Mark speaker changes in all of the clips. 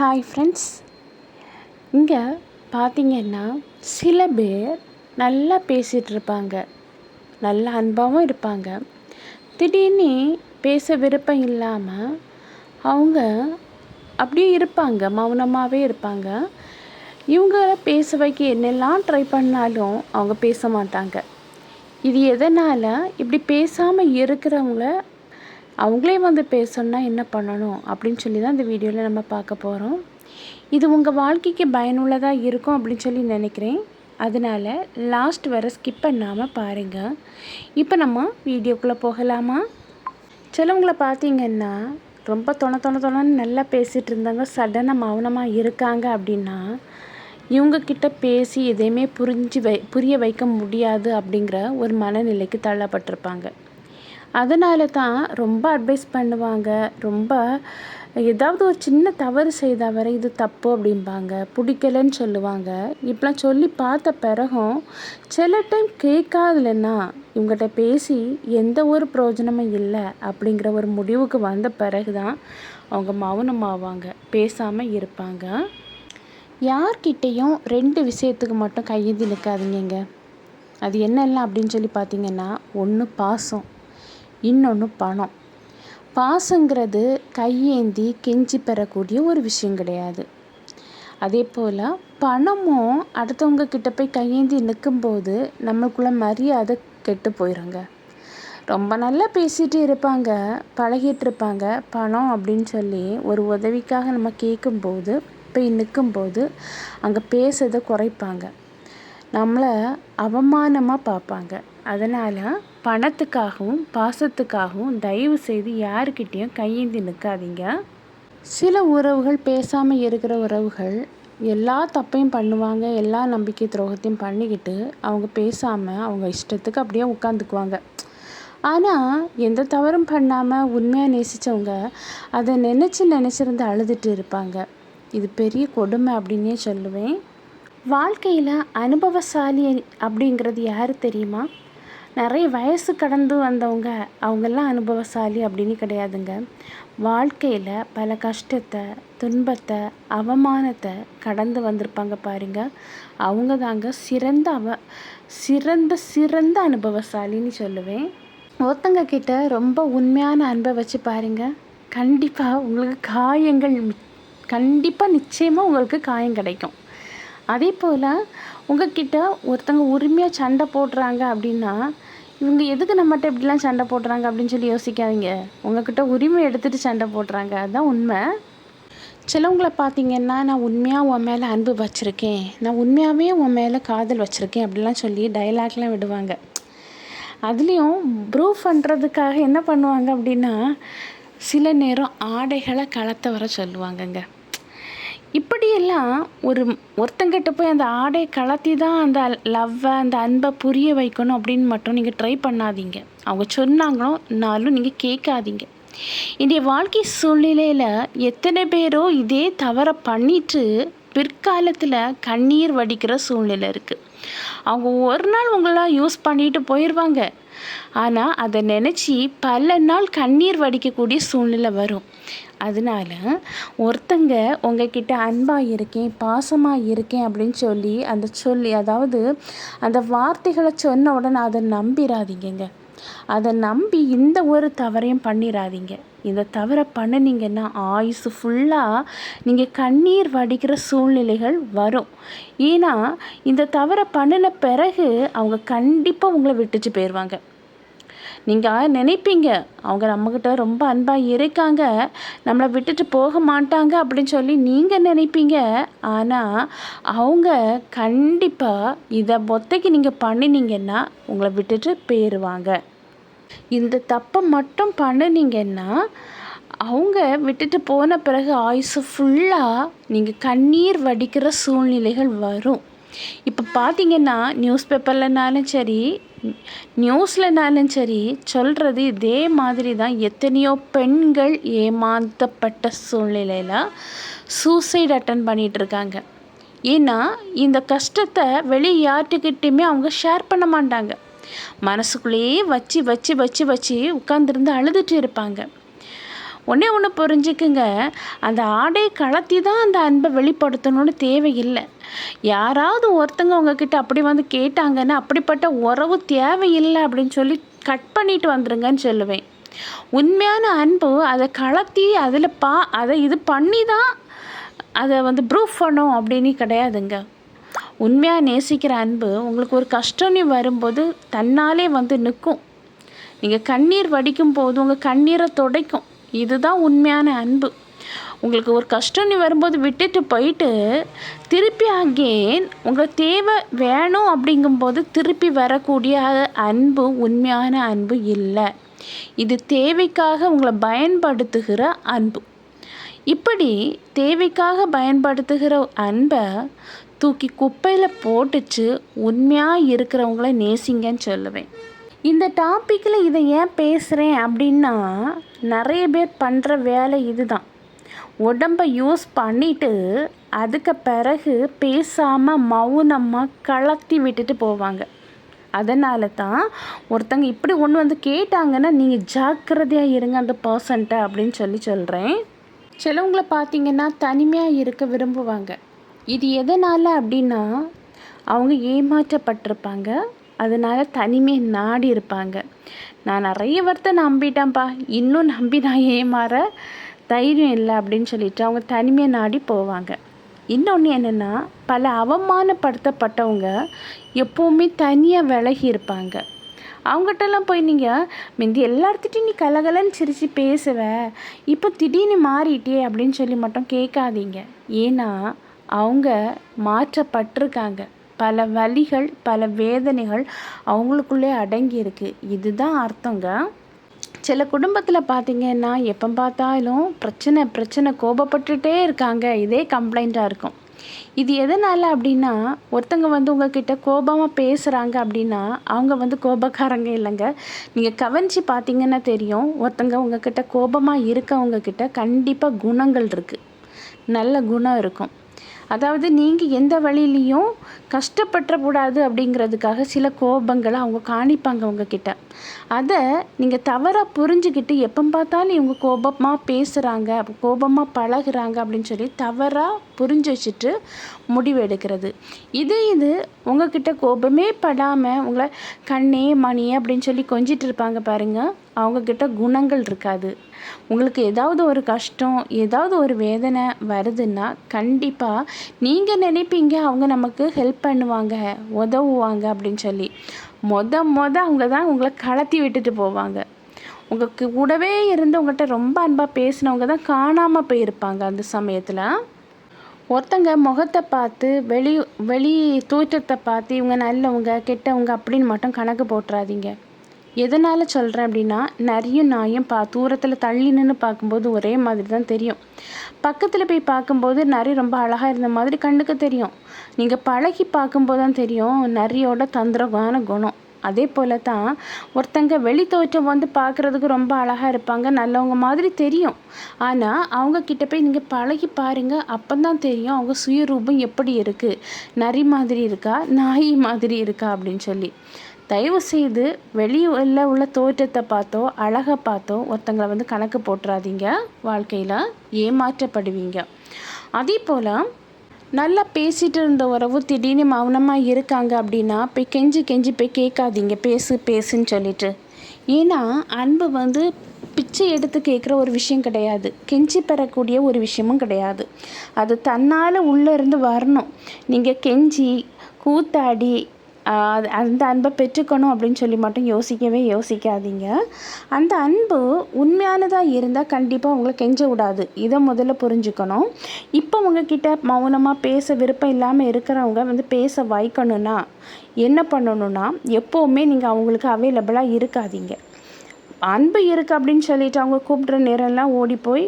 Speaker 1: Hi friends இங்கே பார்த்தீங்கன்னா சில பேர் நல்லா பேசிகிட்டு இருப்பாங்க. நல்லா அன்பாகவும் இருப்பாங்க. திடீர்னு பேச விருப்பம் இல்லாமல் அவங்க அப்படியே இருப்பாங்க மௌனமாகவே இருப்பாங்க. இவங்கள பேச வைக்க என்னெல்லாம் ட்ரை பண்ணாலும் அவங்க பேச மாட்டாங்க. இது எதனால்? இப்படி பேசாமல் இருக்கிறவங்கள அவங்களே வந்து பேசணுன்னா என்ன பண்ணணும் அப்படின்னு சொல்லி தான் இந்த வீடியோவில் நம்ம பார்க்க போகிறோம் இது உங்கள் வாழ்க்கைக்கு பயனுள்ளதாக இருக்கும் அப்படின்னு சொல்லி நினைக்கிறேன். அதனால் லாஸ்ட் வர ஸ்கிப் பண்ணாமல் பாருங்கள் இப்போ நம்ம வீடியோக்குள்ளே போகலாமா? சிலவங்களை பார்த்தீங்கன்னா ரொம்ப தொண தொண தொணன்னு நல்லா பேசிகிட்டு இருந்தாங்க சடனாக மௌனமாக இருக்காங்க அப்படின்னா இவங்கக்கிட்ட பேசி எதையுமே புரிஞ்சு வை புரிய வைக்க முடியாது அப்படிங்கிற ஒரு மனநிலைக்கு தள்ளப்பட்டிருப்பாங்க. அதனால தான் ரொம்ப அட்வைஸ் பண்ணுவாங்க. ரொம்ப ஏதாவது ஒரு சின்ன தவறு செய்தால் வரை இது தப்பு அப்படிம்பாங்க. பிடிக்கலன்னு சொல்லுவாங்க. இப்படிலாம் சொல்லி பார்த்த பிறகும் சில டைம் கேட்காதுலன்னா இவங்ககிட்ட பேசி எந்த ஒரு பிரயோஜனமும் இல்லை அப்படிங்கிற ஒரு முடிவுக்கு வந்த பிறகு தான் அவங்க மௌனமாவாங்க. பேசாமல் இருப்பாங்க. யார்கிட்டேயும் ரெண்டு விஷயத்துக்கு மட்டும் கையேந்தி நிற்காதீங்க அது என்னெல்லாம் அப்படின்னு சொல்லி பார்த்தீங்கன்னா ஒன்று பாசம். இன்னொன்று பணம். பாசங்கிறது கையேந்தி கெஞ்சி பெறக்கூடிய ஒரு விஷயம் கிடையாது. அதே போல் பணமும் அடுத்தவங்க கிட்ட போய் கையேந்தி நிற்கும்போது நம்மளுக்குள்ள மரியாதை கெட்டு போயிடுங்க ரொம்ப நல்லா பேசிகிட்டு இருப்பாங்க பழகிட்டு இருப்பாங்க பணம் அப்படின்னு சொல்லி ஒரு உதவிக்காக நம்ம கேட்கும்போது போய் நிற்கும்போது அங்கே பேசுறதை குறைப்பாங்க. நம்மளை அவமானமாக பார்ப்பாங்க அதனால் பணத்துக்காகவும் பாசத்துக்காகவும் தயவு செய்து யாருக்கிட்டேயும் கையேந்தி நிற்காதீங்க சில உறவுகள் பேசாமல் இருக்கிற உறவுகள் எல்லா தப்பையும் பண்ணுவாங்க எல்லா நம்பிக்கை துரோகத்தையும் பண்ணிக்கிட்டு அவங்க பேசாமல் அவங்க இஷ்டத்துக்கு அப்படியே உட்காந்துக்குவாங்க. ஆனால் எந்த தவறும் பண்ணாமல் உண்மையாக நேசித்தவங்க அதை நினச்சி நினச்சிருந்து அழுதுட்டு இருப்பாங்க. இது பெரிய கொடுமை அப்படின்னே சொல்லுவேன். வாழ்க்கையில் அனுபவசாலி அப்படிங்கிறது யார் தெரியுமா? நிறைய வயசு கடந்து வந்தவங்க அவங்கெல்லாம் அனுபவசாலி அப்படின்னு கிடையாதுங்க. வாழ்க்கையில் பல கஷ்டத்தை துன்பத்தை அவமானத்தை கடந்து வந்திருப்பாங்க பாருங்க. அவங்க தாங்க சிறந்த அவ சிறந்த சிறந்த அனுபவசாலின்னு சொல்லுவேன். ஒருத்தங்க கிட்ட ரொம்ப உண்மையான அன்பை வச்சு பாருங்க. கண்டிப்பாக உங்களுக்கு காயங்கள் கண்டிப்பாக நிச்சயமாக உங்களுக்கு காயம் கிடைக்கும். அதே போல் உங்ககிட்ட ஒருத்தங்க உரிமையாக சண்டை போடுறாங்க அப்படின்னா இவங்க எதுக்கு நம்மகிட்ட இப்படிலாம் சண்டை போடுறாங்க அப்படின்னு சொல்லி யோசிக்காதீங்க. உங்ககிட்ட உரிமை எடுத்துகிட்டு சண்டை போடுறாங்க. அதுதான் உண்மை. சிலவங்களை பார்த்தீங்கன்னா நான் உண்மையாக உன் மேலே அன்பு வச்சுருக்கேன். நான் உண்மையாகவே உன் மேலே காதல் வச்சுருக்கேன் அப்படிலாம் சொல்லி டைலாக்லாம் விடுவாங்க. அதுலேயும் ப்ரூவ் பண்ணுறதுக்காக என்ன பண்ணுவாங்க அப்படின்னா சில நேரம் ஆடைகளை கலத்த வர சொல்லுவாங்கங்க. இப்படியெல்லாம் ஒரு ஒருத்தங்கிட்ட போய் அந்த ஆடை கலத்தி தான் அந்த லவ்வை அந்த அன்பை புரிய வைக்கணும் அப்படின்னு மட்டும் நீங்கள் ட்ரை பண்ணாதீங்க. அவங்க சொன்னாங்கன்னாலும் நீங்கள் கேட்காதீங்க. இன்றைய வாழ்க்கை சூழ்நிலையில் எத்தனை பேரோ இதே தவறை பண்ணிட்டு பிற்காலத்தில் கண்ணீர் வடிக்கிற சூழ்நிலை இருக்குது அவங்க ஒரு நாள் உங்களாம் யூஸ் பண்ணிட்டு போயிடுவாங்க ஆனால் அதை நினச்சி பல நாள் கண்ணீர் வடிக்கக்கூடிய சூழ்நிலை வரும். அதனால ஒருத்தங்க உங்ககிட்ட அன்பாக இருக்கேன் பாசமாக இருக்கேன் அப்படின்னு சொல்லி அந்த சொல்லி அதாவது அந்த வார்த்தைகளை சொன்ன உடனே அதை நம்பிடாதீங்கங்க அதை நம்பி இந்த ஒரு தவறையும் பண்ணிடாதீங்க இந்த தவறை பண்ணினீங்கன்னா ஆயுசு ஃபுல்லாக நீங்கள் கண்ணீர் வடிக்கிற சூழ்நிலைகள் வரும். ஏன்னா இந்த தவறை பண்ணின பிறகு அவங்க கண்டிப்பாக உங்களை விட்டுச்சு போயிடுவாங்க நீங்கள் நினைப்பீங்க. அவங்க நம்மக்கிட்ட ரொம்ப அன்பாக இருக்காங்க. நம்மளை விட்டுட்டு போக மாட்டாங்க அப்படின்னு சொல்லி நீங்கள் நினைப்பீங்க. ஆனால் அவங்க கண்டிப்பாக இதை மொத்தக்கு நீங்கள் பண்ணினீங்கன்னா உங்களை விட்டுட்டு போயிடுவாங்க இந்த தப்பை மட்டும் பண்ணினீங்கன்னா அவங்க விட்டுட்டு போன பிறகு ஆயுசு ஃபுல்லாக நீங்கள் கண்ணீர் வடிக்கிற சூழ்நிலைகள் வரும். இப்போ பார்த்தீங்கன்னா நியூஸ் பேப்பர்லனாலும் சரி நியூஸ்லனாலும் சரி சொல்கிறது இதே மாதிரி தான் எத்தனையோ பெண்கள் ஏமாற்றப்பட்ட சூழ்நிலையில் சூசைட் அட்டன் பண்ணிகிட்ருக்காங்க ஏன்னா இந்த கஷ்டத்தை வெளியே யார்கிட்டையுமே அவங்க ஷேர் பண்ண மாட்டாங்க. மனசுக்குள்ளேயே வச்சு வச்சு வச்சு வச்சு உட்காந்துருந்து அழுதுட்டு இருப்பாங்க. ஒன்றே ஒன்று புரிஞ்சுக்குங்க. அந்த ஆடை கலத்தி தான் அந்த அன்பை வெளிப்படுத்தணும்னு தேவையில்லை. யாராவது ஒருத்தங்க உங்ககிட்ட அப்படி வந்து கேட்டாங்கன்னா அப்படிப்பட்ட உறவு தேவையில்லை அப்படின்னு சொல்லி கட் பண்ணிட்டு வந்துடுங்கன்னு சொல்லுவேன். உண்மையான அன்பு அதை கலத்தி அதில் பா அதை இது பண்ணி தான் அதை வந்து ப்ரூஃப் பண்ணும் அப்படின்னு கிடையாதுங்க. உண்மையாக நேசிக்கிற அன்பு உங்களுக்கு ஒரு கஷ்டம்னு வரும்போது தன்னாலே வந்து நிற்கும். நீங்கள் கண்ணீர் வடிக்கும் போது உங்கள் கண்ணீரை துடைக்கும். இதுதான் உண்மையான அன்பு. உங்களுக்கு ஒரு கஷ்டம்னு வரும்போது விட்டுட்டு போயிட்டு திருப்பி அகேன் உங்கள் தேவை வேணும் அப்படிங்கும்போது திருப்பி வரக்கூடிய அன்பு உண்மையான அன்பு இல்லை. இது தேவைக்காக உங்களை பயன்படுத்துகிற அன்பு. இப்படி தேவைக்காக பயன்படுத்துகிற அன்பை தூக்கி குப்பையில் போட்டுச்சு உண்மையாக இருக்கிறவங்கள நேசிங்கன்னு சொல்லுவேன். இந்த டாப்பிக்கில் இதை ஏன் பேசுகிறேன் அப்படின்னா நிறைய பேர் பண்ணுற வேலை இதுதான். உடம்பை யூஸ் பண்ணிவிட்டு அதுக்கு பிறகு பேசாமல் மௌனமாக கலத்தி விட்டுட்டு போவாங்க. அதனால தான் ஒருத்தங்க இப்படி ஒன்று வந்து கேட்டாங்கன்னா நீங்கள் ஜாக்கிரதையாக இருங்க அந்த பர்சன்ட்டை அப்படின்னு சொல்லி சொல்கிறேன். சிலவங்களை பார்த்தீங்கன்னா தனிமையாக இருக்க விரும்புவாங்க. இது எதனால் அப்படின்னா அவங்க ஏமாற்றப்பட்டிருப்பாங்க. அதனால் தனிமை நாடி இருப்பாங்க. நான் நிறைய வார்த்தை நம்பிட்டேன்ப்பா. இன்னும் நம்பி நான் ஏமாற தைரியம் இல்லை அப்படின்னு சொல்லிட்டு அவங்க தனிமையை நாடி போவாங்க. இன்னொன்று என்னென்னா பல அவமானப்படுத்தப்பட்டவங்க எப்போவுமே தனியாக விலகி இருப்பாங்க. அவங்ககிட்டலாம் போய் நீங்கள் முந்தி எல்லாத்துட்டையும் நீ கலகலன்னு சிரித்து பேசுவ. இப்போ திடீர்னு மாறிட்டே அப்படின்னு சொல்லி மட்டும் கேட்காதீங்க. ஏன்னா அவங்க மாற்றப்பட்டிருக்காங்க. பல வலிகள் பல வேதனைகள் அவங்களுக்குள்ளே அடங்கி இருக்குது இதுதான் அர்த்தங்க. சில குடும்பத்தில் பார்த்தீங்கன்னா எப்போ பார்த்தாலும் பிரச்சனை பிரச்சனை கோபப்பட்டுட்டே இருக்காங்க. இதே கம்ப்ளைண்ட்டாக இருக்கும். இது எதனால் அப்படின்னா ஒருத்தங்க வந்து உங்ககிட்ட கோபமாக பேசுகிறாங்க அப்படின்னா அவங்க வந்து கோபக்காரங்க இல்லைங்க. நீங்கள் கவனித்து பார்த்தீங்கன்னா தெரியும் ஒருத்தங்க உங்ககிட்ட கோபமாக இருக்கவங்க கண்டிப்பாக குணங்கள் இருக்குது நல்ல குணம் இருக்கும். அதாவது நீங்கள் எந்த வழியிலையும் கஷ்டப்பட்டுறக்கூடாது அப்படிங்கிறதுக்காக சில கோபங்களை அவங்க காணிப்பாங்க உங்ககிட்ட. அதை நீங்கள் தவறாக புரிஞ்சுக்கிட்டு எப்போ பார்த்தாலும் இவங்க கோபமாக பேசுகிறாங்க கோபமாக பழகுறாங்க அப்படின்னு சொல்லி தவறாக புரிஞ்சு வச்சுட்டு முடிவு எடுக்கிறது இது இது உங்ககிட்ட கோபமே படாமல் உங்களை கண்ணே மணி அப்படின்னு சொல்லி கொஞ்சிட்டு இருப்பாங்க பாருங்கள் அவங்கக்கிட்ட குணங்கள் இருக்காது. உங்களுக்கு ஏதாவது ஒரு கஷ்டம் ஏதாவது ஒரு வேதனை வருதுன்னா கண்டிப்பாக நீங்கள் நினைப்பீங்க அவங்க நமக்கு ஹெல்ப் பண்ணுவாங்க உதவுவாங்க அப்படின்னு சொல்லி. மொத மொத அவங்க தான் உங்களை கலத்தி விட்டுட்டு போவாங்க. உங்களுக்கு கூடவே இருந்து உங்கள்கிட்ட ரொம்ப அன்பாக பேசினவங்க தான் காணாமல் போயிருப்பாங்க அந்த சமயத்தில். ஒருத்தங்க முகத்தை பார்த்து வெளி வெளி தோற்றத்தை பார்த்து இவங்க நல்லவங்க கெட்டவங்க அப்படின்னு மட்டும் கணக்கு போட்டுறாதீங்க. எதனால் சொல்கிறேன் அப்படின்னா நிறைய நாயும் பா தூரத்தில் தள்ளி நின்று பார்க்கும்போது ஒரே மாதிரி தான் தெரியும். பக்கத்தில் போய் பார்க்கும்போது நிறைய ரொம்ப அழகாக இருந்த மாதிரி கண்ணுக்கு தெரியும். நீங்கள் பழகி பார்க்கும்போது தான் தெரியும் நிறையோட தந்திரமான குணம். அதே போல் தான் ஒருத்தங்க வெளி தோற்றம் வந்து பார்க்குறதுக்கு ரொம்ப அழகாக இருப்பாங்க நல்லவங்க மாதிரி தெரியும். ஆனால் அவங்கக்கிட்ட போய் நீங்கள் பழகி பாருங்கள் அப்போ தான் தெரியும் அவங்க சுயரூபம் எப்படி இருக்குது நரி மாதிரி இருக்கா நாய் மாதிரி இருக்கா அப்படின்னு சொல்லி. தயவு செய்து வெளியில் உள்ள தோற்றத்தை பார்த்தோ அழகை பார்த்தோ ஒருத்தங்களை வந்து கணக்கு போட்டுறாதீங்க வாழ்க்கையில். ஏமாற்றப்படுவீங்க. அதே போல் நல்லா பேசிகிட்டு இருந்த உறவு திடீர்னு மௌனமாக இருக்காங்க அப்படின்னா போய் கெஞ்சி கெஞ்சி போய் கேட்காதீங்க. பேசு பேசுன்னு சொல்லிட்டு. ஏன்னா அன்பு வந்து பிச்சை எடுத்து கேட்குற ஒரு விஷயம் கிடையாது. கெஞ்சி பெறக்கூடிய ஒரு விஷயமும் கிடையாது. அது தன்னால் உள்ளே இருந்து வரணும். நீங்கள் கெஞ்சி கூத்தாடி அந்த அன்பை பெற்றுக்கணும் அப்படின்னு சொல்லி மட்டும் யோசிக்கவே யோசிக்காதீங்க. அந்த அன்பு உண்மையானதாக இருந்தால் கண்டிப்பாக உங்களை கெஞ்ச விடாது. இதை முதல்ல புரிஞ்சுக்கணும். இப்போ உங்ககிட்ட மௌனமாக பேச விருப்பம் இல்லாமல் இருக்கிறவங்க வந்து பேச வைக்கணும்னா என்ன பண்ணணும்னா எப்போவுமே நீங்கள் அவங்களுக்கு அவைலபிளாக இருக்காதீங்க. அன்பு இருக்குது அப்படின்னு சொல்லிட்டு அவங்க கூப்பிட்ற நேரம்லாம் ஓடி போய்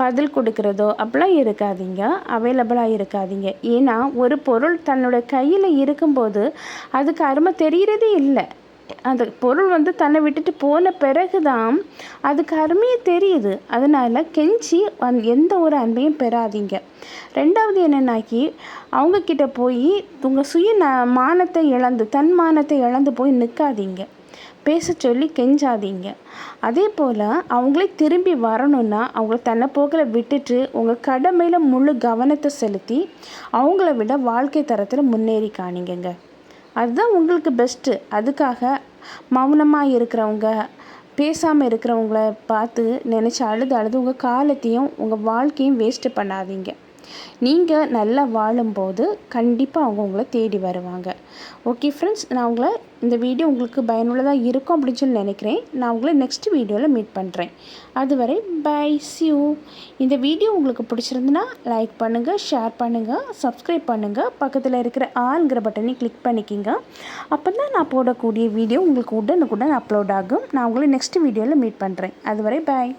Speaker 1: பதில் கொடுக்குறதோ அப்படிலாம் இருக்காதீங்க. அவைலபிளாக இருக்காதீங்க. ஏன்னா ஒரு பொருள் தன்னோட கையில் இருக்கும்போது அதுக்கு அருமை தெரிகிறதே இல்லை. அந்த பொருள் வந்து தன்னை விட்டுட்டு போன பிறகு தான் அதுக்கு அருமையே தெரியுது. அதனால் கெஞ்சி அந் எந்த ஒரு அன்பையும் பெறாதீங்க. ரெண்டாவது என்னென்னாக்கி அவங்கக்கிட்ட போய் உங்கள் சுய மானத்தை இழந்து தன் மானத்தை இழந்து போய் நிற்காதீங்க பேச சொல்லி கெஞ்சாதீங்க. அதே போல் அவங்களே திரும்பி வரணும்னா அவங்கள தன்னை போக்கில் விட்டுட்டு உங்கள் கடமையில் முழு கவனத்தை செலுத்தி அவங்கள விட வாழ்க்கை தரத்தில் முன்னேறி காணிங்கங்க. அதுதான் உங்களுக்கு பெஸ்ட்டு அதுக்காக மௌனமாக இருக்கிறவங்க பேசாமல் இருக்கிறவங்கள பார்த்து நினச்சி அழுது அழுது உங்கள் காலத்தையும் உங்கள் வாழ்க்கையும் வேஸ்ட்டு பண்ணாதீங்க. நீங்கள் நல்லா வாழும்போது கண்டிப்பாக அவங்க உங்களை தேடி வருவாங்க. ஓகே ஃப்ரெண்ட்ஸ் நான் உங்களை இந்த வீடியோ உங்களுக்கு பயனுள்ளதாக இருக்கும் அப்படின்னு சொல்லி நினைக்கிறேன். நான் உங்களை நெக்ஸ்ட் வீடியோவில் மீட் பண்ணுறேன் அதுவரை பை சியூ இந்த வீடியோ உங்களுக்கு பிடிச்சிருந்துன்னா லைக் பண்ணுங்கள் ஷேர் பண்ணுங்கள் சப்ஸ்கிரைப் பண்ணுங்கள் பக்கத்தில் இருக்கிற ஆளுங்கிற பட்டனை கிளிக் பண்ணிக்கிங்க. அப்போ தான் நான் போடக்கூடிய வீடியோ உங்களுக்கு உடனுக்குடன் அப்லோட் ஆகும். நான் உங்களை நெக்ஸ்ட் வீடியோவில் மீட் பண்ணுறேன் அதுவரை பாய்